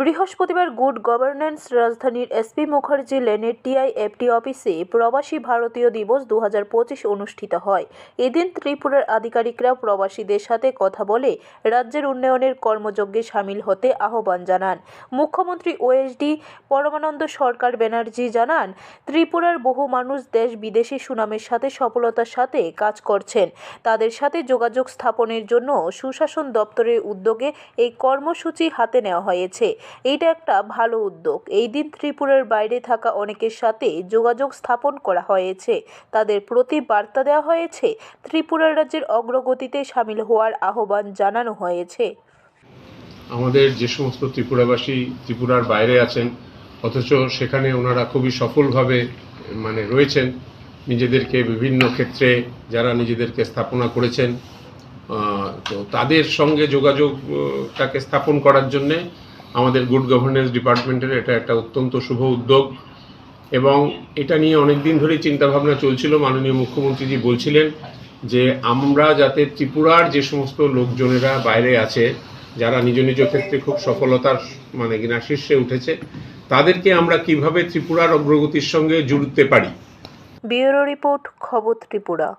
বৃহস্পতিবার good governance রাজধানীর SP Mukherjee লেনের টিআইএফটি অফিসে প্রবাসী ভারতীয় দিবস দু হাজার পঁচিশ অনুষ্ঠিত হয়। এদিন ত্রিপুরার আধিকারিকরা প্রবাসীদের সাথে কথা বলে রাজ্যের উন্নয়নের কর্মযজ্ঞে সামিল হতে আহ্বান জানান। মুখ্যমন্ত্রী ওএসডি পরমানন্দ সরকার ব্যানার্জি জানান, ত্রিপুরার বহু মানুষ দেশ বিদেশি সুনামের সাথে সফলতার সাথে কাজ করছেন। তাদের সাথে যোগাযোগ স্থাপনের জন্য সুশাসন দপ্তরের উদ্যোগে এই কর্মসূচি হাতে নেওয়া হয়েছে। এইটা একটা ভালো উদ্যোগ। এই দিন ত্রিপুরার বাইরে থাকা অনেকের সাথে যোগাযোগ স্থাপন করা হয়েছে। তাদের প্রতি বার্তা দেওয়া হয়েছে। ত্রিপুরা রাজ্যের অগ্রগতিতে সামিল হওয়ার আহ্বান জানানো হয়েছে। আমাদের যে সমস্ত ত্রিপুরাবাসী ত্রিপুরার বাইরে আছেন, অথচ সেখানে ওনারা খুবই সফলভাবে মানে রয়েছেন। নিজেদেরকে বিভিন্ন ক্ষেত্রে যারা নিজেদেরকে স্থাপনা করেছেন তো তাদের সঙ্গে যোগাযোগটাকে স্থাপন করার জন্যে আমাদের গুড গভর্নেন্স ডিপার্টমেন্টের এটা একটা অত্যন্ত শুভ উদ্যোগ। এবং এটা নিয়ে অনেক দিন ধরেই চিন্তাভাবনা চলছিল, মাননীয় মুখ্যমন্ত্রীজি বলছিলেন যে আমরা যাতে ত্রিপুরার যে সমস্ত লোকজনেরা বাইরে আছে, যারা নিজ নিজ ক্ষেত্রে খুব সফলতার মানে কিনা শীর্ষে উঠেছে, তাদেরকে আমরা কীভাবে ত্রিপুরার অগ্রগতির সঙ্গে জুড়তে পারি? ব্যুরো রিপোর্ট, খবর ত্রিপুরা।